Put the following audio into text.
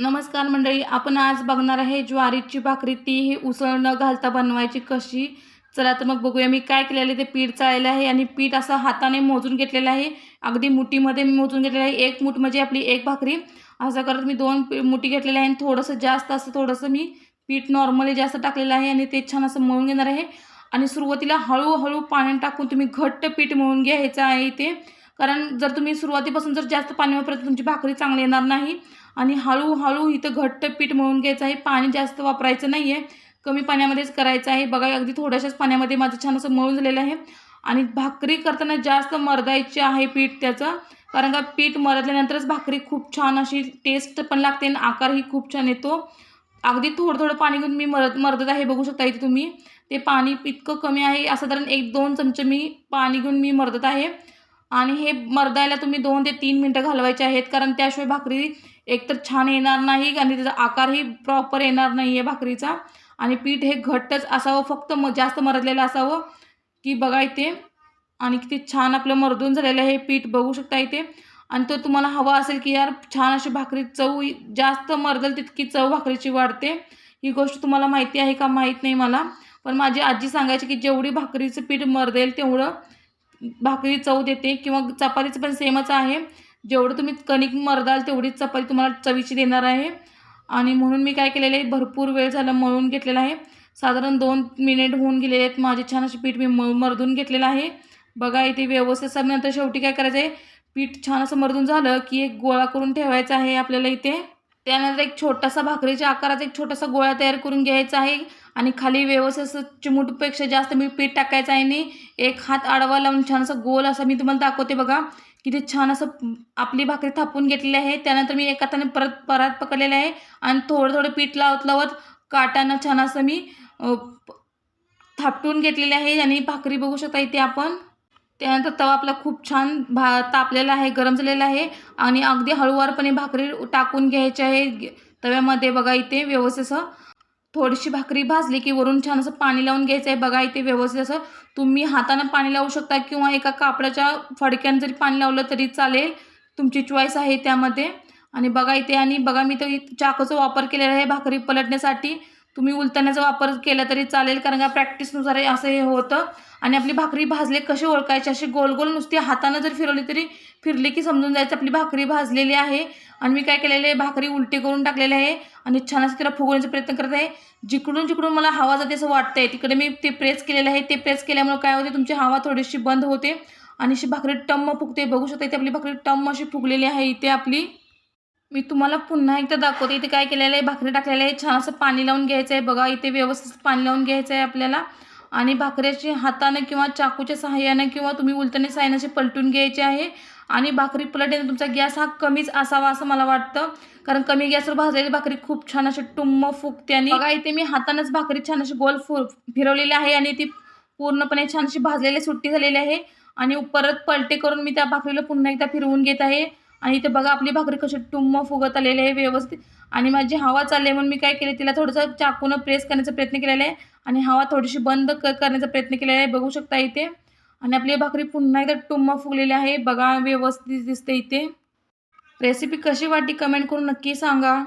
नमस्कार मंडळी आपण आज बघणार आहे ज्वारीची भाकरी. ती ही उसळ न घालता बनवायची कशी? चला तर मग बघूया मी काय केलेलं आहे. ते पीठ चाळलेलं आहे आणि पीठ असं हाताने मोजून घेतलेलं आहे. अगदी मुठीमध्ये मी मोजून घेतलेलं आहे. एक मूठ म्हणजे आपली एक भाकरी. असं करत मी दोन मुठी घेतलेले आहे आणि थोडंसं जास्त असं थोडंसं मी पीठ नॉर्मली जास्त टाकलेलं आहे आणि ते छान असं मळून घेणार आहे. आणि सुरुवातीला हळूहळू पाण्यात टाकून तुम्ही घट्ट पीठ मळून घ्यायचं आहे इथे. कारण जर तुम्ही सुरुवातीपासून जर जास्त पाणी वापरत तुमची भाकरी चांगली येणार नाही. आणि हळूहळू इथं घट्ट पीठ मळून घ्यायचं आहे. पाणी जास्त वापरायचं नाही आहे कमी पाण्यामध्येच करायचं आहे. बघा अगदी थोड्याशाच पाण्यामध्ये माझं छान असं मळून झालेलं आहे. आणि भाकरी करताना जास्त मरदायची आहे पीठ त्याचं. कारण का पीठ मरदल्यानंतरच भाकरी खूप छान अशी टेस्ट पण लागते आणि आकारही खूप छान येतो. अगदी थोडं थोडं पाणी घेऊन मी मरत मरदत आहे बघू शकता इथे तुम्ही. ते पाणी इतकं कमी आहे. असं साधारण एक दोन चमचे मी पाणी घेऊन मी मरदत आहे. आणि हे मर्दायला तुम्ही दोन ते तीन मिनटं घालवायचे आहेत कारण त्याशिवाय भाकरी एकतर छान येणार नाही आणि त्याचा आकारही प्रॉपर येणार नाही आहे भाकरीचा. आणि पीठ हे घट्टच असावं फक्त म जास्त मरदलेलं असावं. की बघा इथे आणि किती छान आपलं मरदून झालेलं आहे हे पीठ बघू शकता इथे. आणि तो तुम्हाला हवा असेल की यार छान अशी भाकरी चव जास्त मरदल तितकी चव भाकरीची वाढते. ही गोष्ट तुम्हाला माहिती आहे का? माहीत नाही मला. पण माझी आजी सांगायची की जेवढी भाकरीचं पीठ मरदेल तेवढं भाकरी चव देते किंवा चपातीचं पण सेमच आहे. जेवढं तुम्ही कणिक मरदाल तेवढीच चपाती तुम्हाला चवीची देणार आहे. आणि म्हणून मी काय केलेलं आहे भरपूर वेळ झाला मळून घेतलेला आहे. साधारण दोन मिनिट होऊन गेलेले आहेत माझे छान असे पीठ मी म मर्दून घेतलेलं आहे. बघा इथे व्यवस्थित सब नंतर शेवटी काय करायचं आहे पीठ छान असं मर्दून झालं की एक गोळा करून ठेवायचा आहे आपल्याला इथे. त्यानंतर एक छोटासा भाकरीच्या आकाराचा एक छोटासा गोळा तयार करून घ्यायचा आहे आणि खाली व्यवस्थित असं चिमूटपेक्षा जास्त मी पीठ टाकायचं आहे आणि एक हात आडवा लावून छान असं गोल असं मी तुम्हाला दाखवते बघा किती छान असं आपली भाकरी थापून घेतलेली आहे. त्यानंतर मी एका हाताने परत परात पकडलेलं आहे आणि थोडं थोडं पीठ लावत लावत काटानं छान असं मी थापटून घेतलेले आहे आणि भाकरी बघू शकता इथे आपण. त्यानंतर तवा आपला खूप छान भा तापलेला आहे गरम झालेला आहे आणि अगदी हळूवारपणे भाकरी टाकून घ्यायची आहे. तव्यामध्ये बघा इथे व्यवस्थित असं थोडीशी भाकरी भाजली की वरून छान असं पाणी लावून घ्यायचं आहे. बघा इथे व्यवस्थित असं तुम्ही हातानं पाणी लावू शकता किंवा एका कापडाच्या फडक्यानं जरी पाणी लावलं तरी चालेल. तुमची चॉईस आहे त्यामध्ये. आणि बघा इथे आणि बघा मी तर चाकूचा वापर केलेला आहे भाकरी पलटण्यासाठी. तुम्ही उलटण्याचा वापर केला तरी चालेल कारण का प्रॅक्टिसनुसार असं हे होतं. आणि आपली भाकरी भाजले कसे ओळखायचे? अशी गोल गोल नुसती हातानं जर फिरवली तरी फिरली की समजून जायचं आपली भाकरी भाजलेली आहे. आणि मी काय केलेलं आहे भाकरी उलटी करून टाकलेली आहे आणि छान असं तिला फुगवण्याचा प्रयत्न करत आहे. जिकडून जिकडून मला हवा जाते असं वाटतंय तिकडे मी ते प्रेस केलेलं आहे. ते प्रेस केल्यामुळे काय होते तुमची हवा थोडीशी बंद होते आणि अशी भाकरी टम्म फुगते. बघू शकता इथे आपली भाकरी टम्म अशी फुगलेली आहे. इथे आपली मी तुम्हाला पुन्हा एकदा दाखवते इथे काय केलेलं आहे भाकरी टाकलेलं आहे छान असं पाणी लावून घ्यायचं आहे. बघा इथे व्यवस्थित पाणी लावून घ्यायचं आहे आपल्याला. आणि भाकऱ्याची हाताने किंवा चाकूच्या सहाय्याने किंवा तुम्ही उलटणे सहाय्याने पलटून घ्यायची आहे. आणि भाकरी पलटण्याचा तुमचा गॅस हा कमीच असावा असं मला वाटतं. कारण कमी गॅसवर भाजलेली भाकरी खूप छान अशी टुम्म फुगते आणि बघा इथे मी हातानंच भाकरी छान अशी गोल फु फिरवलेली आहे आणि ती पूर्णपणे छान अशी भाजलेली सुट्टी झालेली आहे. आणि परत पलटे करून मी त्या भाकरीला पुन्हा एकदा फिरवून घेत आहे. आणि इथे बघा आपली भाकरी कशी टुम्म फुगत आलेली आहे व्यवस्थित. आणि माझी हवा चालली आहे म्हणून मी काय केले तिला थोडंसं चाकूनं प्रेस करण्याचा प्रयत्न केलेला आहे. आणि हवा थोडीशी बंद क करण्याचा प्रयत्न केलेला आहे बघू शकता इथे. आणि आपली भाकरी पुन्हा एकदा टुम्म फुगलेली आहे. बघा व्यवस्थित दिसते इथे. रेसिपी कशी वाटली कमेंट करून नक्की सांगा.